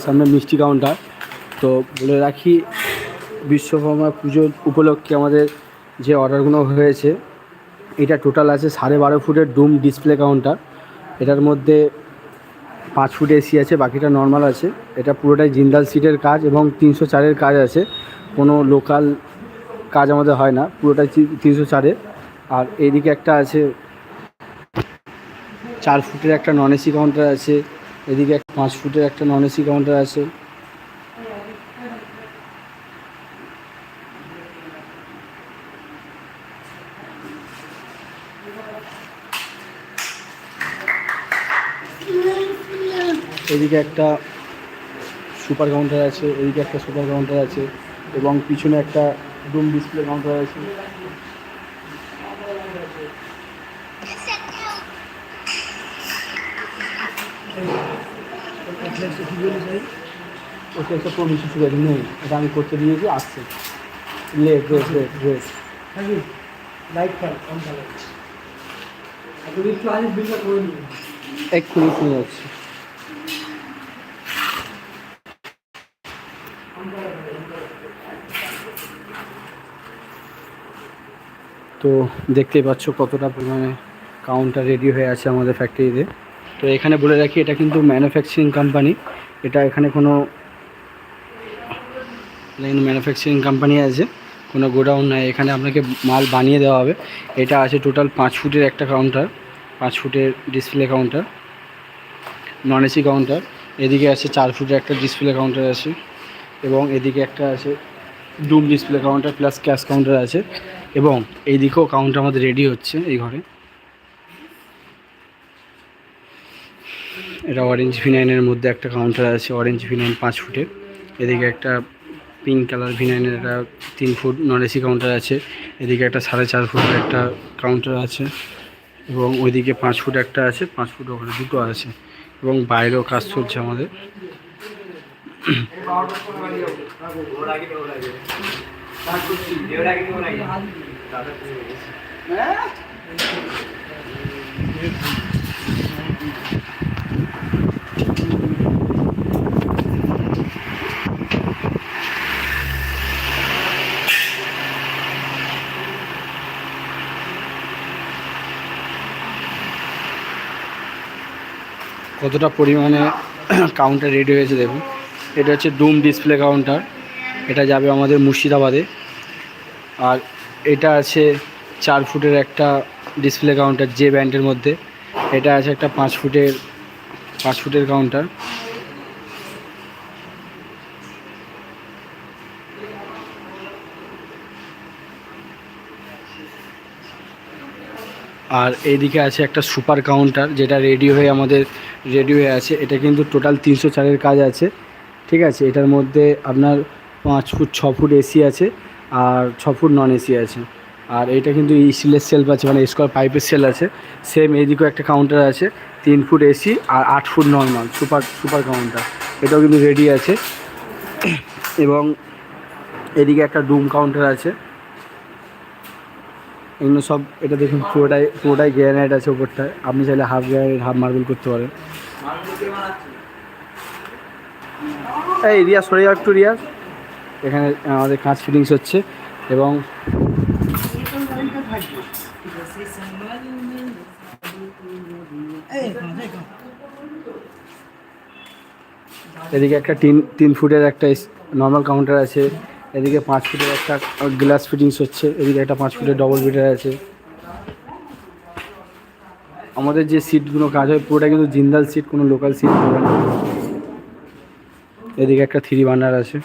সামনে মিষ্টি কাউন্টার তো বলে রাখি, বিশ্বকর্মা পুজোর উপলক্ষে আমাদের যে অর্ডারগুলো হয়েছে, এটা টোটাল আছে সাড়ে বারো ফুটের ডুম ডিসপ্লে কাউন্টার এটার মধ্যে পাঁচ ফুট এসি আছে, বাকিটা নর্মাল আছে। এটা পুরোটাই জিন্দাল সিটের কাজ এবং তিনশো চারের কাজ আছে। কোনো লোকাল কাজ আমাদের হয় না, পুরোটাই তিনশো চারের আর এইদিকে একটা আছে, চার ফুটের একটা নন এসি কাউন্টার আছে। এদিকে একটা পাঁচ ফুটের একটা নন এসি কাউন্টার আছে। এদিকে একটা সুপার কাউন্টার আছে, এদিকে একটা সুপার কাউন্টার আছে এবং পিছনে একটা রুম ডিসপ্লে কাউন্টার আছে। ওকে একটা ঠিক আছে নেই এটা আমি করতে দিয়েছি আসছে। লেট রেস রেস রেস এক্ষুনি শুনে যাচ্ছি তো দেখতেই পাচ্ছ কতটা পরিমাণে কাউন্টার রেডি হয়ে আছে আমাদের ফ্যাক্টরিতে তো এখানে বলে রাখি, এটা কিন্তু ম্যানুফ্যাকচারিং কোম্পানি এটা এখানে কোনো ম্যানুফ্যাকচারিং কোম্পানি আছে, কোনো গোডাউন নাই। এখানে আপনাকে মাল বানিয়ে দেওয়া হবে। এটা আছে টোটাল পাঁচ ফুটের একটা কাউন্টার পাঁচ ফুটের display counter non AC counter এদিকে আছে চার ফুটের একটা ডিসপ্লে কাউন্টার আছে এবং এদিকে একটা আছে ডুম display counter plus cash counter আছে এবং এইদিকেও কাউন্টার আমাদের রেডি হচ্ছে এই ঘরে। এটা অরেঞ্জ ভিনাইনের মধ্যে একটা কাউন্টার আছে অরেঞ্জ ভিনাইন পাঁচ ফুটের এদিকে একটা পিঙ্ক কালার ভিনাইনের একটা তিন ফুট নন এসি কাউন্টার আছে। এদিকে একটা সাড়ে চার ফুটের একটা কাউন্টার আছে এবং ওইদিকে পাঁচ ফুট একটা আছে, পাঁচ ফুট ওখানে দুটো আছে এবং বাইরেও কাজ চলছে আমাদের। কতটা পরিমাণে কাউন্টার রেডি হয়েছে দেখুন। এটা হচ্ছে ডুম ডিসপ্লে কাউন্টার এটা যাবে আমাদের মুর্শিদাবাদে। আর এটা আছে চার ফুটের একটা ডিসপ্লে কাউন্টার যে ব্যান্ডের মধ্যে। এটা আছে একটা পাঁচ ফুটের পাঁচ ফুটের কাউন্টার আর এইদিকে আছে একটা সুপার কাউন্টার, যেটা রেডি হয়ে আমাদের রেডি হয়ে আছে। এটা কিন্তু টোটাল তিনশো চারের কাজ আছে, ঠিক আছে? এটার মধ্যে আপনার পাঁচ ফুট, ছ ফুট এসি আছে আর ছ ফুট নন এসি আছে। আর এটা কিন্তু স্টিলের সেলফ আছে মানে স্কোয়ার পাইপের সেল আছে। সেম এদিকেও একটা কাউন্টার আছে, তিন ফুট এসি আর আট foot normal super super counter এটাও কিন্তু রেডি আছে। এবং এদিকে একটা ডুম কাউন্টার আছে। এগুলো সব, এটা দেখুন, পুরোটাই পুরোটাই গ্রানাইট আছে উপরটায়। আপনি চাইলে হাফ গ্রানাইট হাফ মার্বেল করতে পারেন। এই রিয়া, সরে যাও একটু রিয়া। এখানে আমাদের কাঁচ ফিটিংস হচ্ছে এবং এদিকে একটা তিন তিন ফুটের একটা নর্মাল কাউন্টার আছে। এদিকে পাঁচ ফিটের একটা গ্লাস ফিটিংস হচ্ছে, এদিকে একটা পাঁচ ফিটের ডবল বেডের আছে। আমাদের যে সিটগুলো কাজ হয়, পুরোটা কিন্তু জিন্দাল সিট কোনো লোকাল সিট হবে না। এদিকে একটা থ্রি বার্নার আছে।